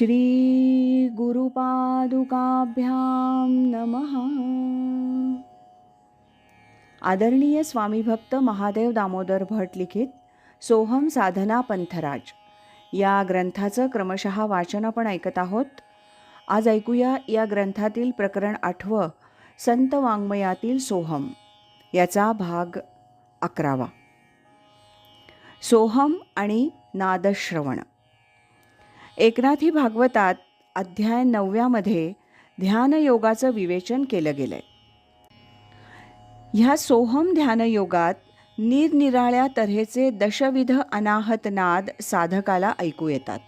श्री गुरुपादुकाभ्यां नमः. आदरणीय स्वामीभक्त महादेव दामोदर भट लिखित सोहम साधना पंथराज. या ग्रंथाचं क्रमशः वाचन आपण ऐकत आहोत. आज ऐकूया या ग्रंथातील प्रकरण आठवं संत वाङ्मयातील सोहम. याचा भाग अकरावा. सोहम आणि नादश्रवण. एकनाथी भागवतात अध्याय नवव्यामध्ये ध्यानयोगाचं विवेचन केलं गेलं आहे ह्या सोहम ध्यानयोगात निरनिराळ्या तऱ्हेचे दशविध अनाहत नाद साधकाला ऐकू येतात.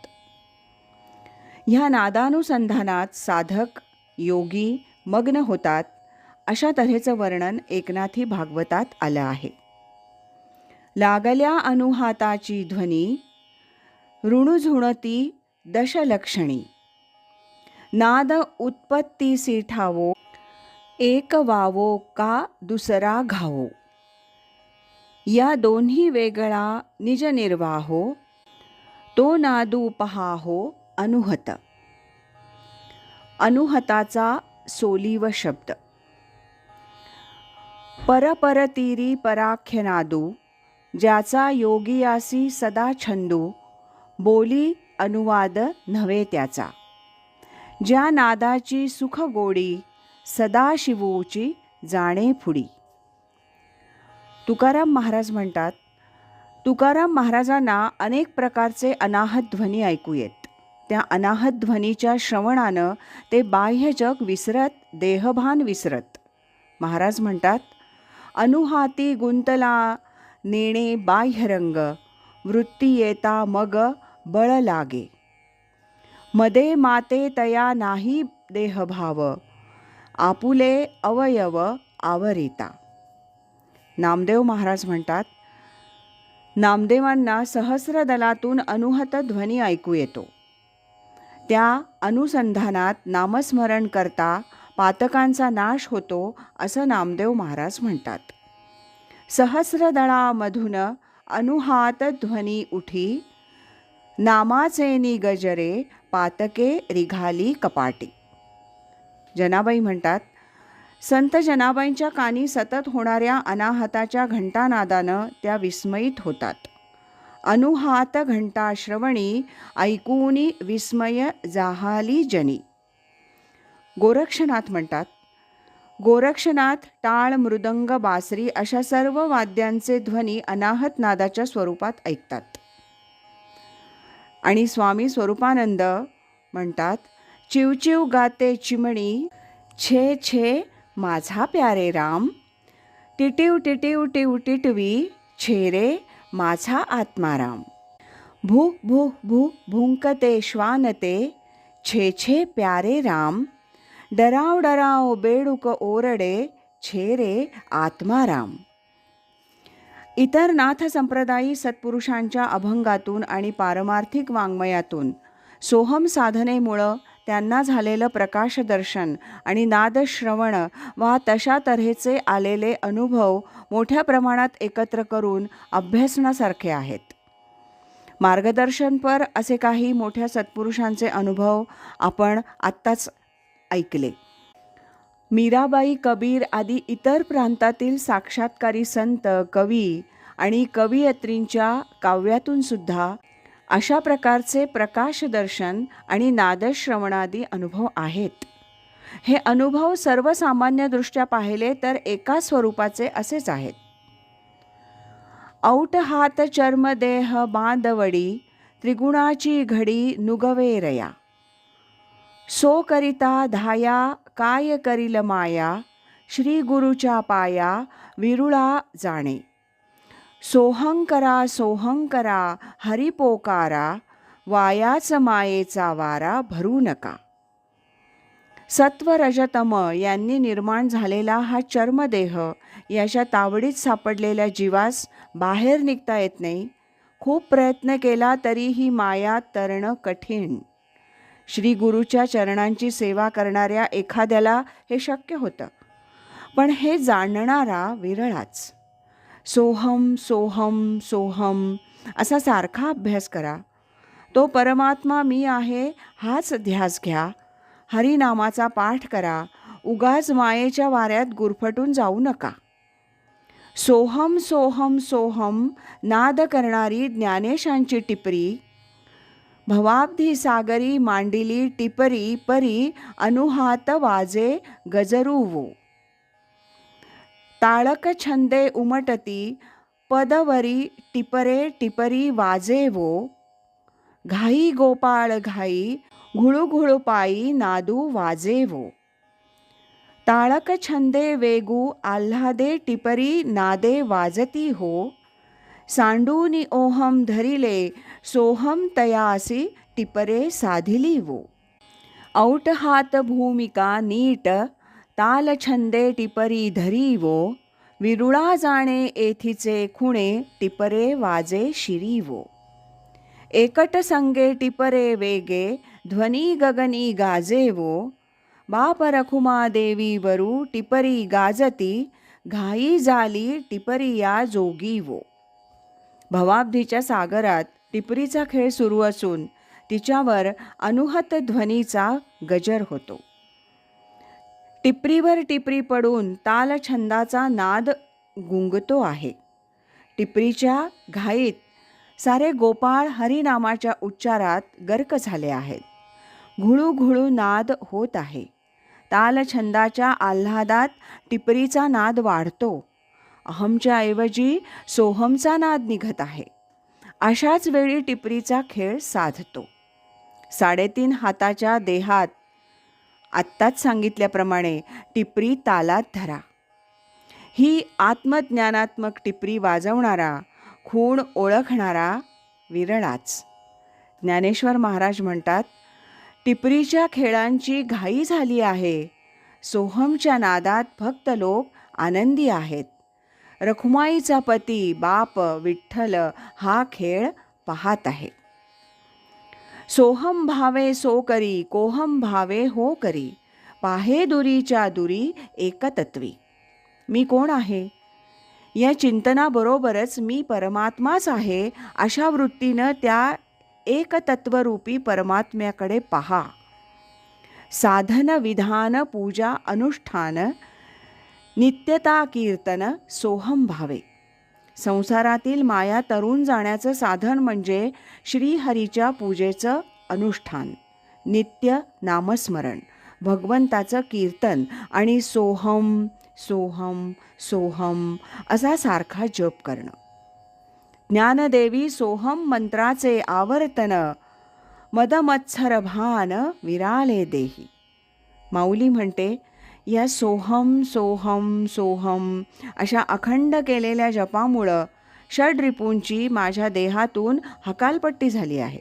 ह्या नादानुसंधानात साधक योगी मग्न होतात अशा तऱ्हेचं वर्णन एकनाथी भागवतात आलं आहे. लागल्या अनुहाताची ध्वनी ऋणुझुणती दशलक्षणी. नाद उत्पत्तीसी ठावो एक वावो का दुसरा घावो या दोन्ही वेगळा निजनिर्वाहो तो नादू पहाहो अनुहत. अनुहताचा सोलीव शब्द. परपरतीरी पराख्य नादू ज्याचा योगियासी सदा छंदू बोली अनुवाद नव्हे त्याचा. ज्या नादाची सुखगोडी सदाशिवूची जाणे फुडी तुकाराम महाराज म्हणतात तुकाराम महाराजांना अनेक प्रकारचे अनाहत ध्वनी ऐकू येत. त्या अनाहत ध्वनीच्या श्रवणानं ते बाह्य जग विसरत देहभान विसरत. महाराज म्हणतात अनुहाती गुंतला नेणे बाह्यरंग वृत्ती येता मग बळ लागे मदे माते तया नाही देहभाव आपुले अवयव आवरिता नामदेव महाराज म्हणतात नामदेवांना सहस्रदलातून अनुहत ध्वनी ऐकू येतो त्या अनुसंधानात नामस्मरण करता पातकांचा नाश होतो असं नामदेव महाराज म्हणतात सहस्रदळामधून अनुहात ध्वनी उठी नामाचे निगजरे पातके रिघाली कपाटी. जनाबाई म्हणतात संत जनाबाईंच्या कानी सतत होणाऱ्या अनाहताच्या घंटानादानं त्या विस्मयित होतात. अनुहात घंटा श्रवणी ऐकूनी विस्मय जाहाली जनी. गोरक्षनाथ म्हणतात गोरक्षनाथ टाळ मृदंग बासरी अशा सर्व वाद्यांचे ध्वनी अनाहत नादाच्या स्वरूपात ऐकतात. आणि स्वामी स्वरूपानंद म्हणतात चिवचिव गाते चिमणी छे छे माझा प्यारे राम. टिटिव टिटिव टिव टिटवी छेरे माझा आत्माराम भू भू भू भुंकते श्वानते छे छे प्यारे राम. डराव डराव बेडुक ओरडे छेरे आत्माराम इतर नाथ संप्रदायी सत्पुरुषांच्या अभंगातून आणि पारमार्थिक वाङ्मयातून. सोहम साधनेमुळं त्यांना झालेलं प्रकाशदर्शन आणि नादश्रवण वा तशा तऱ्हेचे आलेले अनुभव मोठ्या प्रमाणात एकत्र करून अभ्यासण्यासारखे आहेत. मार्गदर्शनपर असे काही मोठ्या सत्पुरुषांचे अनुभव आपण आत्ताच ऐकले. मीराबाई कबीर आदी इतर प्रांतातील साक्षात्कारी संत कवी आणि कवयित्रींच्या काव्यातून सुद्धा अशा प्रकारचे प्रकाशदर्शन आणि नादश्रवणादी अनुभव आहेत. हे अनुभव सर्वसामान्यदृष्ट्या पाहिले तर एका स्वरूपाचे असेच आहेत. औट हात चर्मदेह बांधवडी त्रिगुणाची घडी नुगवेरया. सो करिता धाया काय करील माया श्री गुरुच्या पाया विरुळा जाणे सोहंकरा सोहंकरा हरिपोकारा वायाच मायेचा वारा भरू नका सत्वरजतम यांनी निर्माण झालेला हा चर्मदेह याच्या तावडीत सापडलेल्या जीवास बाहेर निघता येत नाही. खूप प्रयत्न केला तरीही माया तरणं कठीण. श्री गुरुच्या चरणांची सेवा करणाऱ्या एखाद्याला हे शक्य होतं. पण हे जाणणारा विरळाच. सोहम सोहम सोहम असा सारखा अभ्यास करा. तो परमात्मा मी आहे हाच ध्यास घ्या. हरिनामाचा पाठ करा. उगाच मायेच्या वाऱ्यात गुरफटून जाऊ नका. सोहम सोहम सोहम नाद करणारी ज्ञानेशांची टिपरी भवाब्धी सागरी मांडिली टिपरी परी अनुहात वाजे गजरूवो. ताळक छंदे उमटती पदवरी टिपरे टिपरी वाजेवो. घाई गोपाळ घाई घुळुघुळू पायी नादू वाजेवो. ताळक छंदे वेगू आल्हादे टिपरी नादे वाजती हो. सांडूनी ओहम धरिले सोहम तयासी टिपरे साधिली वो औट हात भूमिका नीट तालछंदे टिपरी टिपरी धरीवो विरुळा जाणे एथीचे खुणे टिपरे वाजे शिरीवो। एकट संगे टिपरे वेगे ध्वनी गगनी गाजेवो बाप रखुमा देवी वरू टिपरी गाजती घाई झाली टिपरी या जोगीवो। भवाब्धीच्या सागरात टिपरीचा खेळ सुरू असून तिच्यावर अनुहत ध्वनीचा गजर होतो. टिपरीवर टिपरी पडून तालछंदाचा नाद गुंगतो आहे. टिपरीच्या घाईत सारे गोपाळ हरिनामाच्या उच्चारात गर्क झाले आहेत. घुळू घुळू नाद होत आहे. तालछंदाच्या आल्हादात टिपरीचा नाद वाढतो. अहमच्या ऐवजी सोहमचा नाद निघत आहे. अशाच वेळी टिपरीचा खेळ साधतो. साडेतीन हाताच्या देहात आत्ताच सांगितल्याप्रमाणे टिपरी तालात धरा. ही आत्मज्ञानात्मक टिपरी वाजवणारा खूण ओळखणारा विरळाच. ज्ञानेश्वर महाराज म्हणतात टिपरीच्या खेळांची घाई झाली आहे. सोहमच्या नादात भक्त लोक आनंदी आहेत. रखुमाईचा पती बाप विठ्ठल हा खेळ पाहत आहे. सोहम भावे सो करी कोहम भावे हो करी पाहे दुरीच्या दुरी एकतत्वी. मी कोण आहे? या चिंतनाबरोबरच मी परमात्माच आहे अशा वृत्तीनं त्या एकतत्वरूपी परमात्म्याकडे पहा. साधन विधान पूजा अनुष्ठान नित्यता कीर्तन सोहम भावे. संसारातील माया तरुण जाण्याचं साधन म्हणजे श्रीहरीच्या पूजेचं अनुष्ठान. नित्य नामस्मरण. भगवंताचं कीर्तन आणि सोहम सोहम सोहम असा सारखा जप करणं. ज्ञानदेवी सोहम मंत्राचे आवर्तन मदमत्सर भान विराले देही. माऊली म्हणते या सोहम सोहम सोहम अशा अखंड केलेल्या जपामुळं षड्रिपूंची माझ्या देहातून हकालपट्टी झाली आहे.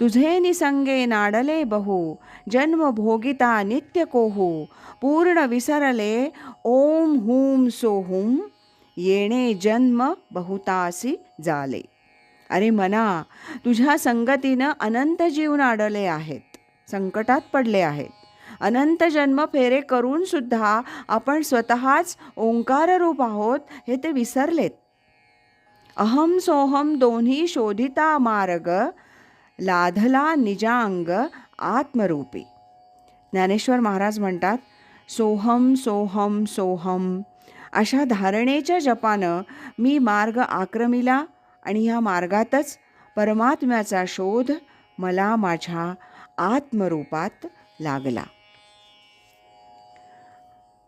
तुझे निसंगे नाडले बहु जन्म भोगिता नित्य कोहू पूर्ण विसरले ओम हुम सोहुम येणे जन्म बहुतासी जाले. अरे मना तुझ्या संगतीनं अनंत जीव नाडले आहेत संकटात पडले आहेत. अनंत जन्म फेरे करून सुद्धा आपण स्वतःच ओंकाररूप आहोत हे ते विसरलेत. अहम सोहम दोन्ही शोधिता मार्ग लाधला निजांग आत्मरूपी. ज्ञानेश्वर महाराज म्हणतात सोहम सोहम सोहम अशा धारणेच्या जपानं मी मार्ग आक्रमिला आणि ह्या मार्गातच परमात्म्याचा शोध मला माझ्या आत्मरूपात लागला.